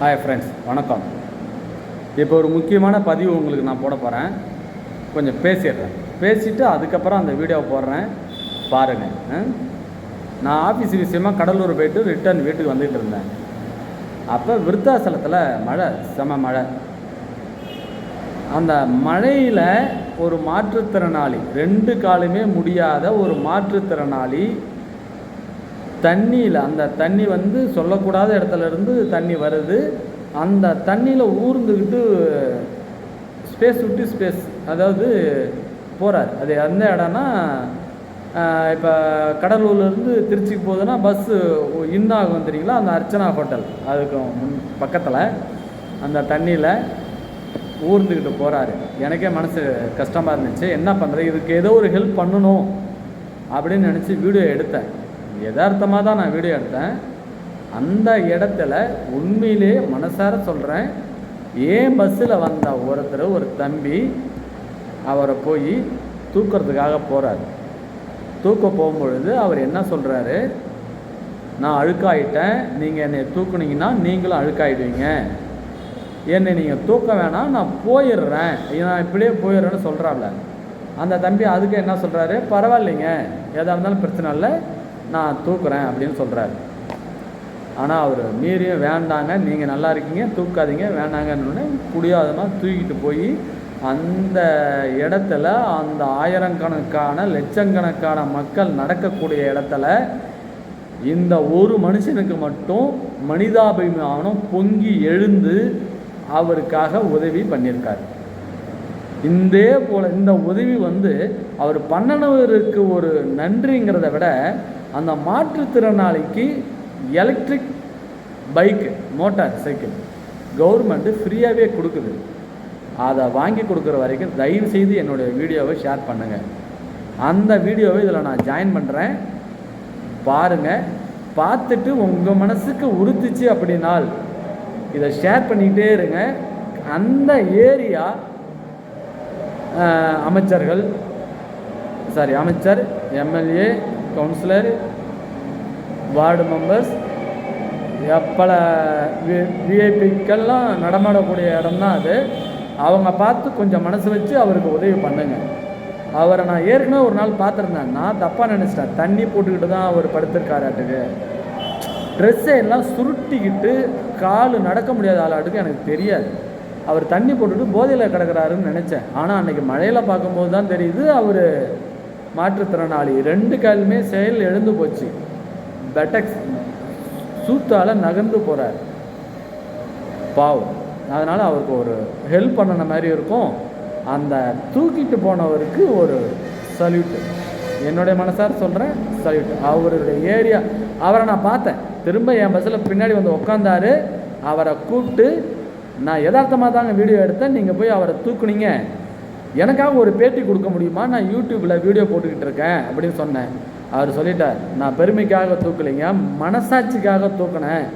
Hi friends வணக்கம். இப்போ ஒரு முக்கியமான பதிவு உங்களுக்கு நான் போட போகிறேன் கொஞ்சம் பேசிடுறேன். பேசிவிட்டு அதுக்கப்புறம் அந்த வீடியோ போடுறேன். பாருங்கள் நான் ஆஃபீஸ் விஷயமாக கடலூர் போயிட்டு ரிட்டர்ன் வீட்டுக்கு வந்துட்டு இருந்தேன். அப்போ விருத்தாசலத்தில் மழை செம மழை. அந்த மழையில் ஒரு மாற்றுத்திறனாளி ரெண்டு காலுமே முடியாத ஒரு மாற்றுத்திறனாளி தண்ணியில் அந்த தண்ணி வந்து சொல்லக்கூடாத இடத்துலருந்து தண்ணி வருது. அந்த தண்ணியில் ஊர்ந்துக்கிட்டு ஸ்பேஸ் விட்டு ஸ்பேஸ் அதாவது போகிறார் அது எந்த இடம்னா இப்போ கடலூர்லேருந்து திருச்சிக்கு போகுதுன்னா பஸ்ஸு இன்னாகும் தெரியுங்களா? அந்த அர்ச்சனா ஹோட்டல் அதுக்கு முன் பக்கத்தில் அந்த தண்ணியில் ஊர்ந்துக்கிட்டு போகிறாரு எனக்கே மனசு கஷ்டமாக இருந்துச்சு. என்ன பண்ணுறது இதுக்கு ஏதோ ஒரு ஹெல்ப் பண்ணணும் அப்படின்னு நினச்சி வீடியோ எடுத்தேன். யதார்த்தமாக தான் நான் வீடியோ எடுத்தேன். அந்த இடத்துல உண்மையிலே மனசார சொல்கிறேன் ஏன் பஸ்ஸில் வந்த ஒருத்தர் ஒரு தம்பி அவரை போய் தூக்கிறதுக்காக போகிறார் தூக்க போகும்பொழுது அவர் என்ன சொல்கிறாரு நான் அழுக்காயிட்டேன். நீங்கள் என்னை தூக்குனீங்கன்னா நீங்களும் அழுக்காயிடுவீங்க. என்னை நீங்கள் தூக்க வேணாம். நான் போயிடுறேன். நான் இப்படியே போயிடுறேன்னு சொல்கிறாப்ல அந்த தம்பி அதுக்கு என்ன சொல்கிறாரு பரவாயில்லைங்க. எதாக இருந்தாலும் பிரச்சனை இல்லை. நான் தூக்குறேன் அப்படின்னு சொல்கிறாரு ஆனால் அவர் மீறியும் வேண்டாங்க நீங்கள் நல்லா இருக்கீங்க தூக்காதீங்க வேண்டாங்கன்னு புடியாதமாக தூக்கிட்டு போய் அந்த இடத்துல அந்த ஆயிரக்கணக்கான லட்சக்கணக்கான மக்கள் நடக்கக்கூடிய இடத்துல இந்த ஒரு மனுஷனுக்கு மட்டும் மனிதாபிமானம் பொங்கி எழுந்து அவருக்காக உதவி பண்ணியிருக்காரு. இதே போல் இந்த உதவி வந்து அவர் பண்ணனவருக்கு ஒரு நன்றிங்கிறத விட அந்த மாற்றுத்திறனாளிக்கு electric bike motorcycle government ஃப்ரீயாகவே கொடுக்குது. அதை வாங்கி கொடுக்குற வரைக்கும் தயவு செய்து என்னுடைய வீடியோவை ஷேர் பண்ணுங்கள் அந்த வீடியோவை இதில் நான் ஜாயின் பண்ணுறேன் பாருங்கள் பார்த்துட்டு உங்கள் மனசுக்கு உறுத்துச்சு அப்படின்னால் இதை ஷேர் பண்ணிக்கிட்டே இருங்க. அந்த ஏரியா அமைச்சர்கள் சாரி அமைச்சர் எம்எல்ஏ கவுன்சிலர் வார்டு மெம்பர்ஸ் பல வி விஐபிக்கெல்லாம் நடமாடக்கூடிய இடம் தான் அது. அவங்க பார்த்து கொஞ்சம் மனசு வச்சு அவருக்கு உதவி பண்ணுங்க. அவரை நான் ஏற்கனவே ஒரு நாள் பார்த்துருந்தேன். நான் தப்பாக நினச்சிட்டேன். தண்ணி போட்டுக்கிட்டு தான் அவர் படுத்திருக்காராட்டுக்கு. ட்ரெஸ்ஸை எல்லாம் சுருட்டிக்கிட்டு கால் நடக்க முடியாத ஆளாட்டுக்கு எனக்கு தெரியாது. அவர் தண்ணி போட்டுட்டு போதையில் கிடக்கிறாருன்னு நினச்சேன். ஆனால் அன்னைக்கு மழையில் பார்க்கும்போது தான் தெரியுது அவர் மாற்றுத்திறனாளி. ரெண்டு காலுமே செயல் எழுந்து போச்சு. பெட்டக்ஸ் சூத்தால் நகர்ந்து போகிறார் பாவம். அதனால் அவருக்கு ஒரு ஹெல்ப் பண்ணின மாதிரி இருக்கும். அந்த தூக்கிட்டு போனவருக்கு ஒரு சல்யூட்டு என்னுடைய மனசார் சொல்கிறேன் சல்யூட் அவருடைய ஏரியா அவரை நான் பார்த்தேன். திரும்ப என் பஸ்ஸில் பின்னாடி வந்து உட்காந்தாரு அவரை கூப்பிட்டு நான் யதார்த்தமாக தாங்க வீடியோ எடுத்தேன். நீங்கள் போய் அவரை தூக்குனீங்க. எனக்காக ஒரு பேட்டி கொடுக்க முடியுமா? நான் யூடியூப்பில் வீடியோ போட்டுக்கிட்டு இருக்கேன் அப்படின்னு சொன்னேன். அவர் சொல்லிட்டார் நான் பெருமைக்காக தூக்கலைங்க மனசாட்சிக்காக தூக்கினேன்.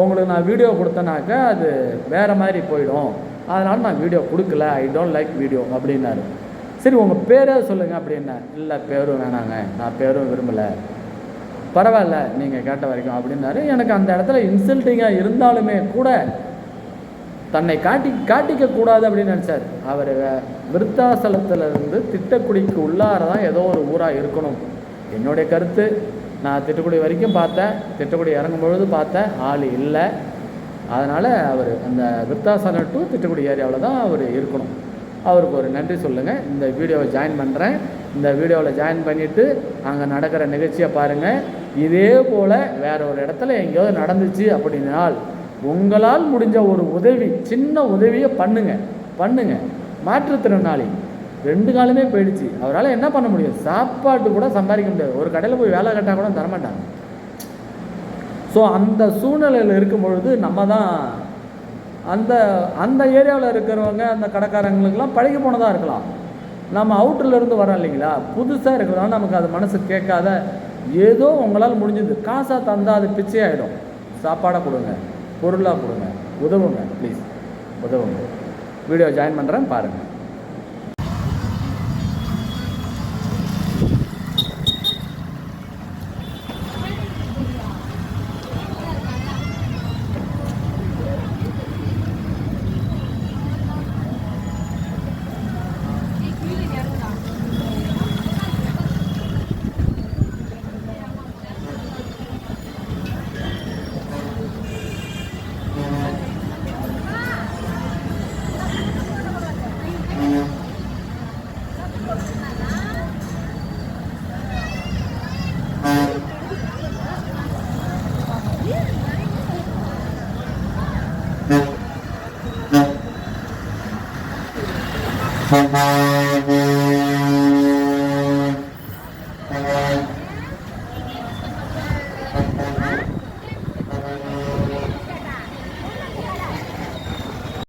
உங்களுக்கு நான் வீடியோ கொடுத்தனாக்கா அது வேறு மாதிரி போயிடும். அதனால் நான் வீடியோ கொடுக்கல ஐ டோன்ட் லைக் வீடியோ அப்படின்னாரு. சரி உங்கள் பேரே சொல்லுங்கள் அப்படின்னா இல்லை பேரும் வேணாங்க நான் பேரும் விரும்பலை. பரவாயில்ல நீங்கள் கேட்ட வரைக்கும் அப்படின்னாரு. எனக்கு அந்த இடத்துல இன்சல்ட்டிங்காக இருந்தாலுமே கூட தன்னை காட்டி காட்டிக்க கூடாது அப்படின்னு நினச்சார். அவர் விருத்தாசலத்திலிருந்து திட்டக்குடிக்கு உள்ளார தான் ஏதோ ஒரு ஊராக இருக்கணும். என்னுடைய கருத்து நான் திட்டக்குடி வரைக்கும் பார்த்தேன். திட்டக்குடி இறங்கும் பொழுது பார்த்தேன். ஆள் இல்லை. அதனால் அவர் அந்த விருத்தாசலம் டு திட்டக்குடி ஏரியாவில் தான் அவர் இருக்கணும். அவருக்கு ஒரு நன்றி சொல்லுங்கள் இந்த வீடியோவை ஜாயின் பண்ணுறேன் இந்த வீடியோவில் ஜாயின் பண்ணிவிட்டு அங்கே நடக்கிற நிகழ்ச்சியை பாருங்கள் இதே போல் வேறு ஒரு இடத்துல எங்கேயாவது நடந்துச்சு அப்படின்னால் உங்களால் முடிஞ்ச ஒரு உதவி சின்ன உதவியை பண்ணுங்க பண்ணுங்க. மாற்றுத்திறனாளி. ரெண்டு காலமே போயிடுச்சு. அவரால் என்ன பண்ண முடியும்? சாப்பாட்டு கூட சம்பாதிக்க முடியாது. ஒரு கடையில் போய் வேலை கட்டால் கூட தரமாட்டாங்க ஸோ அந்த சூழ்நிலையில் இருக்கும் பொழுது நம்ம தான் அந்த அந்த ஏரியாவில் இருக்கிறவங்க அந்த கடைக்காரங்களுக்கெல்லாம் பழகி போனதாக இருக்கலாம். நம்ம அவுட்டர்ல இருந்து வரோம் இல்லைங்களா? புதுசாக இருக்கிறதால நமக்கு அது மனசு கேட்காத ஏதோ உங்களால் முடிஞ்சது. காசாக தந்தால் அது பிச்சையாயிடும். ஆகிடும் கொடுங்க. பொருளாக கொடுங்க. உதவுங்க ப்ளீஸ் உதவுங்க. வீடியோ ஜாயின் பண்ணுறேன் பாருங்கள்